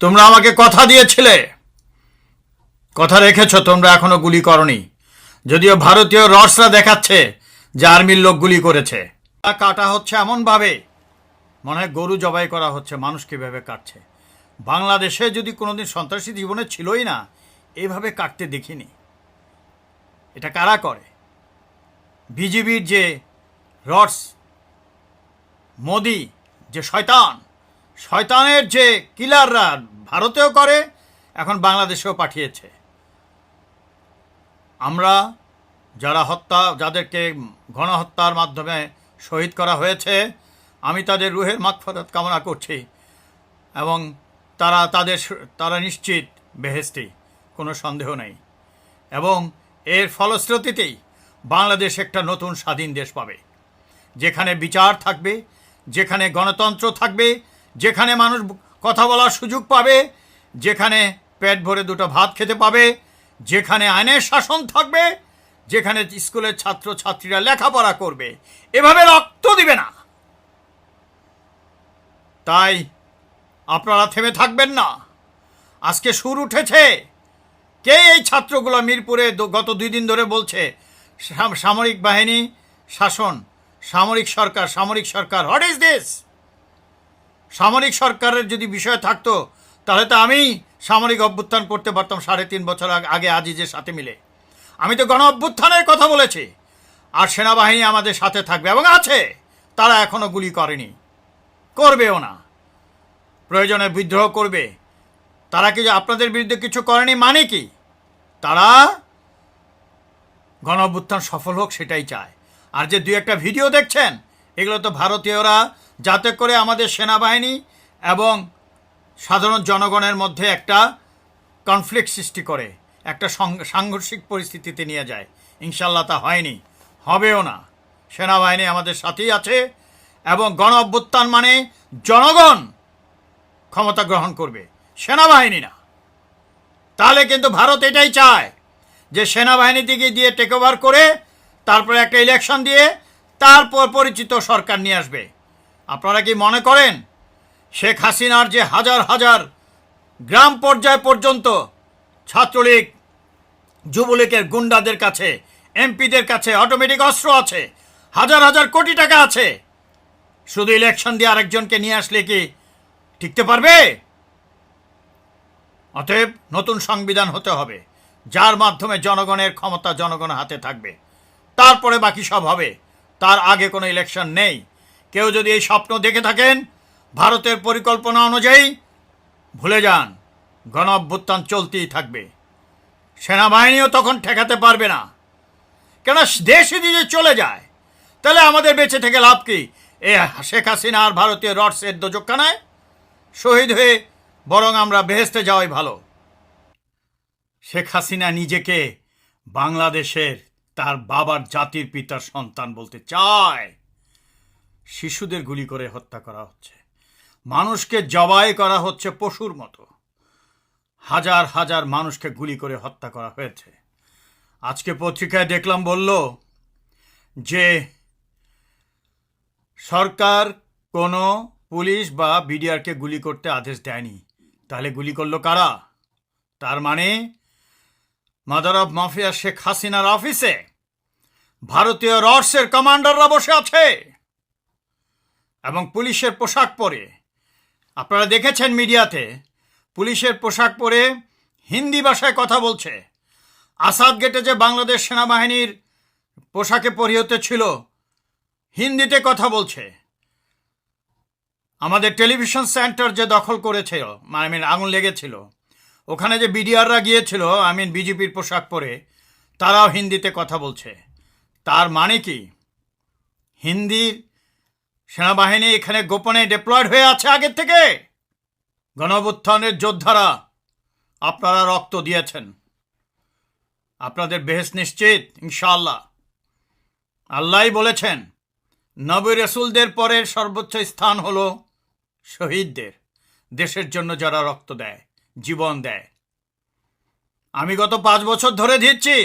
তোমরা আমাকে কথা দিয়েছিলে। কথা রেখেছ, তোমরা এখনও গুলি করনি। যদিও ভারতীয় রসরা দেখাচ্ছে যে আর্মির লোক গুলি করেছে। তা কাটা হচ্ছে এমনভাবে, মনে হয় গরু জবাই করা হচ্ছে, মানুষ কীভাবে কাটছে। বাংলাদেশে যদি কোনোদিন সন্ত্রাসী জীবনে ছিলই না এইভাবে কাটতে দেখিনি। এটা কারা করে? বিজিবির যে রডস, মোদি, যে শয়তান শয়তানের যে কিলাররা ভারতেও করে, এখন বাংলাদেশেও পাঠিয়েছে। আমরা যারা হত্যা, যাদেরকে গণহত্যার মাধ্যমে শহীদ করা হয়েছে, আমি তাদের রুহের মাগফরত কামনা করছি এবং তারা তাদের তারা নিশ্চিত বেহেস্তি কোনো সন্দেহ নেই। এবং এর ফলশ্রুতিতেই বাংলাদেশ একটা নতুন স্বাধীন দেশ পাবে, যেখানে বিচার থাকবে, যেখানে গণতন্ত্র থাকবে যেখানে মানুষ কথা বলার সুযোগ পাবে, যেখানে পেট ভরে দুটো ভাত খেতে পাবে, যেখানে আইনের শাসন থাকবে, যেখানে স্কুলের ছাত্র ছাত্রীরা লেখাপড়া করবে। এভাবে রক্ত দিবে না। তাই আপনারা থেমে থাকবেন না। আজকে সুর উঠেছে। কে এই ছাত্রগুলো মিরপুরে গত দুই দিন ধরে বলছে, সাম- সামরিক বাহিনী, শাসন, সামরিক সরকার সামরিক সরকার হোয়াট ইজ দিস সামরিক সরকারের যদি বিষয় থাকতো, তাহলে তো আমি সামরিক অভ্যুত্থান করতে পারতাম সাড়ে তিন বছর আগ- আজিজের সাথে মিলে। আমি তো গণ অভ্যুত্থানের কথা বলেছি। আর সেনাবাহিনী আমাদের সাথে থাকবে এবং আছে। তারা এখনও গুলি করেনি। করবেও না। প্রয়োজনে বিদ্রোহ করবে। তারা কি আপনাদের বিরুদ্ধে কিছু করেনি মানে কি? তারা গণ অভ্যুত্থান সফল হোক সেটাই চায়। আর যে দুই একটা ভিডিও দেখছেন এগুলো তো ভারতীয়রা যাতে করে আমাদের সেনাবাহিনী এবং সাধারণ জনগণের মধ্যে একটা কনফ্লিক্ট সৃষ্টি করে, একটা সাংঘর্ষিক পরিস্থিতিতে নিয়ে যায়। ইনশাল্লাহ তা হয়নি, হবেও না। সেনাবাহিনী আমাদের সাথেই আছে এবং গণ অভ্যুত্থান মানে জনগণ ক্ষমতা গ্রহণ করবে, সেনাবাহিনী না। তাহলে কিন্তু ভারত এটাই চায় যে সেনাবাহিনী থেকে দিয়ে টেক ওভার করে, তারপরে একটা ইলেকশন দিয়ে তারপর পরিচিত সরকার নিয়ে আসবে। আপনারা কি মনে করেন শেখ হাসিনার যে হাজার হাজার গ্রাম পর্যায় পর্যন্ত ছাত্রলীগ, যুবলীগের গুন্ডাদের কাছে, এমপিদের কাছে অটোমেটিক অস্ত্র আছে, হাজার হাজার কোটি টাকা আছে, শুধু ইলেকশন দিয়ে আরেকজনকে নিয়ে আসলে কি টিকতে পারবে? অতএব নতুন সংবিধান হতে হবে, যার মাধ্যমে জনগণের ক্ষমতা জনগণের হাতে থাকবে। তারপরে বাকি সব হবে। তার আগে কোনো ইলেকশন নেই। কেউ যদি এই স্বপ্ন দেখে থাকেন, ভারতের পরিকল্পনা অনুযায়ী ভুলে যান, গণ অভ্যুত্থান চলতেই থাকবে। সেনাবাহিনীও তখন ঠেকাতে পারবে না। কেন দেশে যদি চলে যায়, তাহলে আমাদের বেঁচে থেকে লাভ কি? এ শেখ হাসিনা আর ভারতীয় রডসের দোজকানায় শহীদ হয়ে বরং আমরা বেহেস্তে যাওয়াই ভালো। শেখ হাসিনা নিজেকে বাংলাদেশের তার বাবার জাতির পিতার সন্তান বলতে চায়। শিশুদের গুলি করে হত্যা করা হচ্ছে। মানুষকে জবাই করা হচ্ছে পশুর মতো। হাজার হাজার মানুষকে গুলি করে হত্যা করা হয়েছে। আজকে পত্রিকায় দেখলাম বলল যে, সরকার কোনো পুলিশ বা বিডিআরকে গুলি করতে আদেশ দেয়নি। তাহলে গুলি করল কারা? তার মানে মাদার অফ মাফিয়া শেখ হাসিনার অফিসে ভারতীয় রডসের কমান্ডাররা বসে আছে। এবং পুলিশের পোশাক পরে। আপনারা দেখেছেন মিডিয়াতে, পুলিশের পোশাক পরে হিন্দি ভাষায় কথা বলছে। আসাদ গেটে যে বাংলাদেশ সেনাবাহিনীর পোশাকে পরিহত ছিল, হিন্দিতে কথা বলছে। আমাদের টেলিভিশন সেন্টার যে দখল করেছিল, আই মিন আগুন লেগেছিল, ওখানে যে বিডিআররা গিয়েছিল, আই মিন বিজেপির পোশাক পরে, তারাও হিন্দিতে কথা বলছে। তার মানে কি? হিন্দির সেনাবাহিনী এখানে গোপনে ডিপ্লয়েড হয়ে আছে আগের থেকে? গণঅভ্যুত্থানের যোদ্ধারা, আপনারা রক্ত দিয়েছেন। আপনাদের বেহেস নিশ্চিত, ইনশাআল্লাহ। আল্লাহই বলেছেন, নবী রসুলদের পরের সর্বোচ্চ স্থান হলো শহীদদের, দেশের জন্য যারা রক্ত দেয়, জীবন দেয়। আমি গত পাঁচ বছর ধরে দিচ্ছি,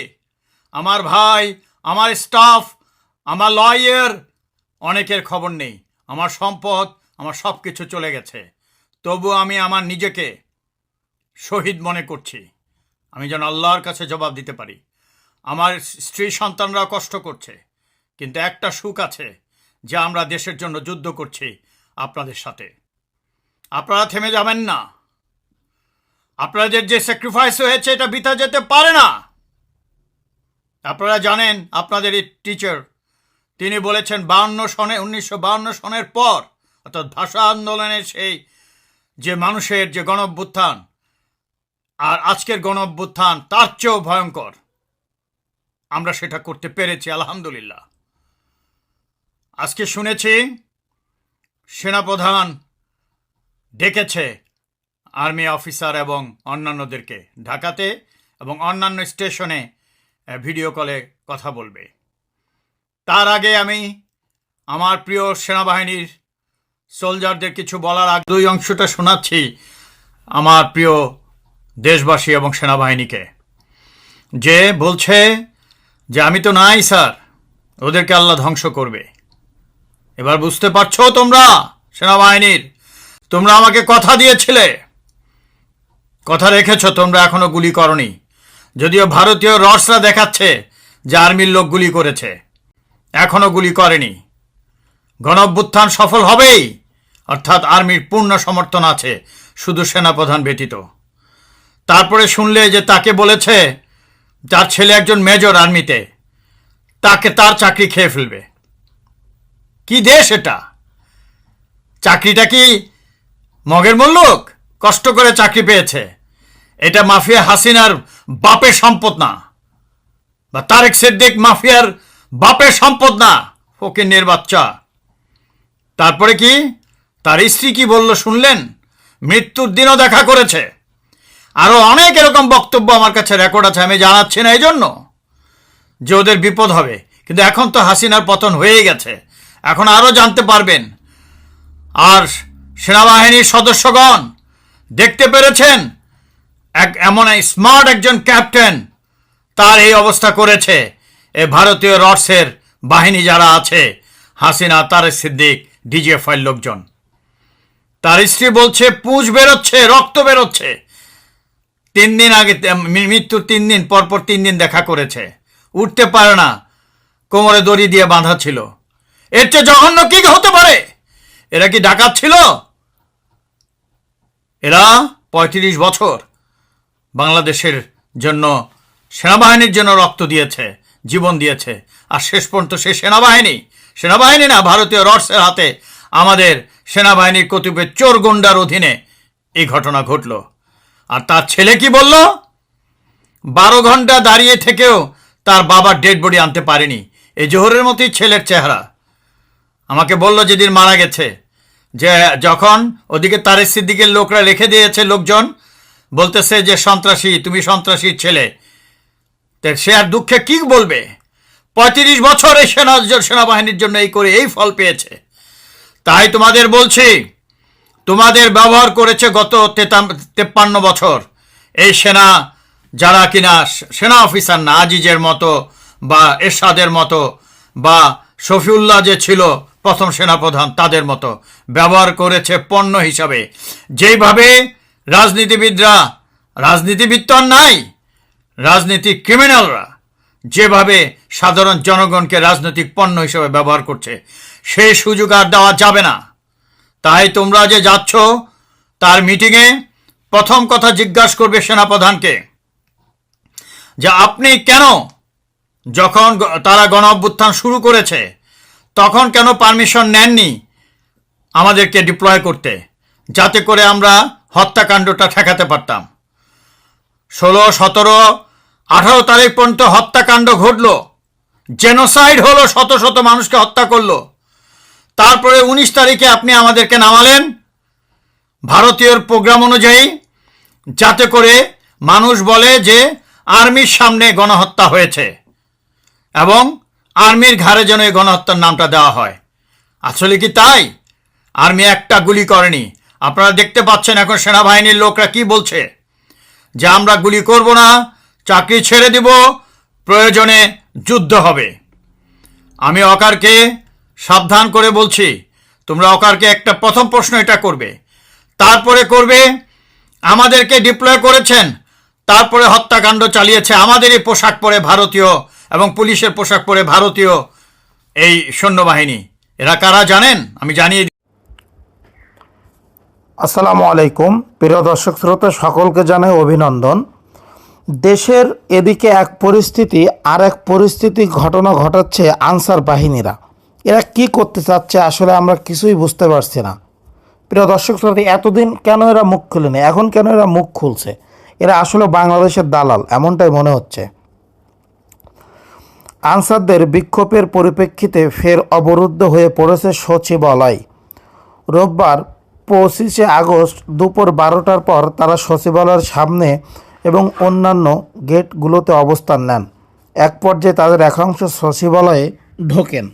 আমার ভাই আমার স্টাফ আমার লয়ার অনেকের খবর নেই। আমার সম্পদ, আমার সব কিছু চলে গেছে। তবু আমি আমার নিজেকে শহীদ মনে করছি। আমি যেন আল্লাহর কাছে জবাব দিতে পারি। আমার স্ত্রী সন্তানরা কষ্ট করছে। কিন্তু একটা সুখ আছে যে আমরা দেশের জন্য যুদ্ধ করছি আপনাদের সাথে। আপনারা থেমে যাবেন না। আপনাদের যে স্যাক্রিফাইস হয়েছে এটা বিতা যেতে পারে না। আপনারা জানেন, আপনাদের এই টিচার তিনি বলেছেন বাউন্ন সনে, উনিশশো বাউন্ন সনের পর, অর্থাৎ ভাষা আন্দোলনের সেই যে মানুষের যে গণঅভ্যুত্থান, আর আজকের গণঅভ্যুত্থান তার চেয়েও ভয়ঙ্কর। আমরা সেটা করতে পেরেছি, আলহামদুলিল্লাহ। আজকে শুনেছি, সেনাপ্রধান ডেকেছে আর্মি অফিসার এবং অন্যান্যদেরকে ঢাকাতে এবং অন্যান্য স্টেশনে ভিডিও কলে কথা বলবে। তার আগে আমি আমার প্রিয় সেনাবাহিনীর সোলজারদের কিছু বলার আগে দুই অংশটা শোনাচ্ছি আমার প্রিয় দেশবাসী এবং সেনাবাহিনীকে। যে বলছে যে, আমি তো নাই, স্যার। ওদেরকে আল্লাহ ধ্বংস করবে। এবার বুঝতে পারছ তোমরা, সেনাবাহিনীর? তোমরা আমাকে কথা দিয়েছিলে। কথা রেখেছ, তোমরা এখনও গুলি করনি। যদিও ভারতীয় রসরা দেখাচ্ছে যে আর্মির লোক গুলি করেছে। এখনও গুলি করেনি। গণঅভ্যুত্থান সফল হবেই, অর্থাৎ আর্মির পূর্ণ সমর্থন আছে, শুধু সেনাপ্রধান ব্যতীত। তারপরে শুনলে যে তাকে বলেছে, তার ছেলে একজন মেজর আর্মিতে, তাকে তার চাকরি খেয়ে ফেলবে। কি দেশ এটা? চাকরিটা কি মগের মল্লুক কষ্ট করে চাকরি পেয়েছে। এটা মাফিয়া হাসিনার বাপের সম্পদ না। বা তারেক সিদ্দিক মাফিয়ার বাপের সম্পদ না। ফকিনের বাচ্চা তারপরে কি? তার স্ত্রী কি বলল, শুনলেন? মৃত্যুর দিনও দেখা করেছে। আরও অনেক এরকম বক্তব্য আমার কাছে রেকর্ড আছে, আমি জানাচ্ছি না এই জন্য যে ওদের বিপদ হবে। কিন্তু এখন তো হাসিনার পতন হয়েই গেছে। এখন আরও জানতে পারবেন। আর সেনাবাহিনীর সদস্যগণ, দেখতে পেরেছেন? এক, এমন স্মার্ট একজন ক্যাপ্টেন তার এই অবস্থা করেছে। এ ভারতীয় রডসের বাহিনী যারা আছে, হাসিনা তার সিদ্দিক ডিজিএফআই লোকজন। তার স্ত্রী বলছে, পুঁজ বেরোচ্ছে, রক্ত বেরোচ্ছে। তিন দিন আগে মৃত্যুর তিন দিন, পরপর তিন দিন দেখা করেছে। উঠতে পারে না, কোমরে দড়ি দিয়ে বাঁধা ছিল। এর চেয়ে জঘন্য কি হতে পারে? এরা কি ডাকাত ছিল? এরা পঁয়ত্রিশ বছর বাংলাদেশের জন্য, সেনাবাহিনীর জন্য রক্ত দিয়েছে, জীবন দিয়েছে। আর শেষ পর্যন্ত সে সেনাবাহিনী সেনাবাহিনী না, ভারতীয় রডসের হাতে আমাদের সেনাবাহিনীর কতিপয় চোর গুন্ডার অধীনে এই ঘটনা ঘটল। আর তার ছেলে কি বলল? বারো ঘণ্টা দাঁড়িয়ে থেকেও তার বাবার ডেড বডি আনতে পারেনি। এই জোহরের মতোই ছেলের চেহারা। আমাকে বলল যেদিন মারা গেছে, যে যখন ওদিকে তারেক সিদ্দিকের লোকরা রেখে দিয়েছে লোকজন বলতেছে যে সন্ত্রাসী, তুমি সন্ত্রাসীর ছেলে। সে আর দুঃখে কি বলবে? পঁয়ত্রিশ বছর এই সেনা, সেনাবাহিনীর জন্য এই করে এই ফল পেয়েছে। তাই তোমাদের বলছি, তোমাদের ব্যবহার করেছে গত তেপ্পান্ন বছর। এই সেনা যারা কিনা সেনা অফিসার না, আজিজের মতো বা এরশাদের মতো বা শফিউল্লাহ যে ছিল প্রথম সেনাপ্রধান, তাদের মতো ব্যবহার করেছে পণ্য হিসাবে। যেইভাবে রাজনীতিবিদরা, রাজনীতিবিদ তো আর নাই রাজনীতিক ক্রিমিনালরা যেভাবে সাধারণ জনগণকে রাজনৈতিক পণ্য হিসেবে ব্যবহার করছে সেই সুযোগ আর দেওয়া যাবে না। তাই তোমরা যে যাচ্ছ, তার মিটিংয়ে প্রথম কথা জিজ্ঞাসা করবে সেনাপ্রধানকে যে আপনি কেন যখন তারা গণ অভ্যুত্থান শুরু করেছে, তখন কেন পারমিশন নেননি আমাদেরকে ডিপ্লয় করতে, যাতে করে আমরা হত্যাকাণ্ডটা ঠেকাতে পারতাম। ষোলো, সতেরো, আঠারো তারিখ পর্যন্ত হত্যাকাণ্ড ঘটল। জেনোসাইড হলো, শত শত মানুষকে হত্যা করল। তারপরে উনিশ তারিখে আপনি আমাদেরকে নামালেন। ভারতীয় প্রোগ্রাম অনুযায়ী, যাতে করে মানুষ বলে যে আর্মির সামনে গণহত্যা হয়েছে এবং আর্মির ঘাড়ে যেন এই গণহত্যার নামটা দেওয়া হয়। আসলে কি তাই? আর্মি একটা গুলি করেনি। আপনারা দেখতে পাচ্ছেন এখন সেনাবাহিনীর লোকরা কি বলছে? যে আমরা গুলি করব না, চাকরি ছেড়ে দিব, প্রয়োজনে যুদ্ধ হবে। আমি অকারকে সাবধান করে বলছি, তোমরা অকারকে একটা প্রথম প্রশ্ন এটা করবে। তারপরে করবে, আমাদেরকে ডিপ্লয় করেছেন, তারপরে হত্যাকাণ্ড চালিয়েছে আমাদেরই পোশাক পরে ভারতীয় এবং পুলিশের পোশাক পরে ভারতীয় এই সৈন্যবাহিনী। এরা কারা জানেন? আমি জানিয়ে। আসসালামু আলাইকুম। প্রিয় দর্শক শ্রোতা, সকলকে জানাই অভিনন্দন। দেশের এদিকে এক পরিস্থিতি আর এক পরিস্থিতি ঘটনা ঘটাচ্ছে আনসার বাহিনীরা। এরা কি করতে চাচ্ছে আসলে আমরা কিছুই বুঝতে পারছি না। প্রিয় দর্শক শ্রোতা, এতদিন কেন এরা মুখ খুলেনি? এখন কেন এরা মুখ খুলছে? এরা আসলে বাংলাদেশের দালাল, এমনটাই মনে হচ্ছে। আনসারদের বিক্ষোভের পরিপ্রেক্ষিতে ফের অবরুদ্ধ হয়ে পড়েছে সচিবালয়। রোববার পঁচিশে আগস্ট দুপুর বারোটার পর তারা সচিবালয়ের সামনে এবং অন্যান্য গেটগুলোতে অবস্থান নেন। এক পর্যায়ে তাদের একাংশ সচিবালয়ে ঢোকেন।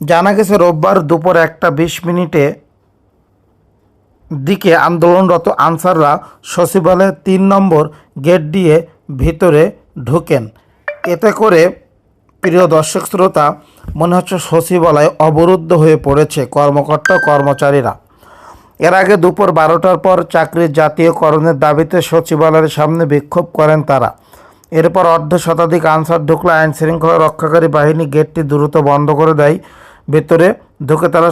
জানা গেছে, রোববার দুপুর একটা বিশ মিনিটে দিকে আন্দোলনরত আনসাররা সচিবালয়ের তিন নম্বর গেট দিয়ে ভিতরে ঢোকেন। এতে করে প্রিয় দর্শক, শ্রোতা মনে হচ্ছে সচিবালয় অবরুদ্ধ হয়ে পড়েছে কর্মকর্তা কর্মচারীরা। এর আগে দুপুর বারোটার পর চাকরির জাতীয়করণের দাবিতে সচিবালয়ের সামনে বিক্ষোভ করেন তারা। এরপর অর্ধ শতাধিক আনসার ঢুকলে আইন শৃঙ্খলা রক্ষাকারী বাহিনী গেটটি দ্রুত বন্ধ করে দেয়। ভেতরে ঢুকে তারা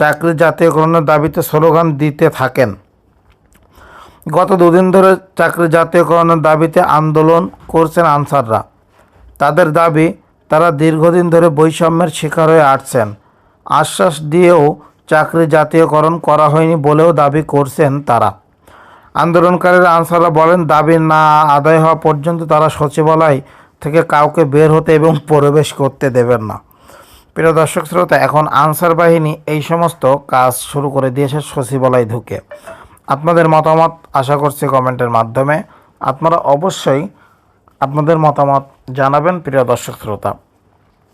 চাকরি জাতীয়করণের দাবিতে স্লোগান দিতে থাকেন। গত দুদিন ধরে চাকরি জাতীয়করণের দাবিতে আন্দোলন করছেন আনসাররা। তাদের দাবি তারা দীর্ঘদিন ধরে বৈষম্যের শিকার হয়ে আসছেন। আশ্বাস দিয়েও চাকরি জাতীয়করণ করা হয়নি বলেও দাবি করছেন তারা। আন্দোলনকারীরা আনসাররা বলেন, দাবি না আদায় হওয়া পর্যন্ত তারা সচিবালয় থেকে কাউকে বের হতে এবং প্রবেশ করতে দেবেন না। প্রিয় দর্শক শ্রোতা, এখন আনসার বাহিনী এই সমস্ত কাজ শুরু করে দিয়েছে সচিবালয় ঢুকে। আপনাদের মতামত আশা করছি কমেন্টের মাধ্যমে। আপনারা অবশ্যই আপনাদের মতামত জানাবেন, প্রিয় দর্শক শ্রোতা।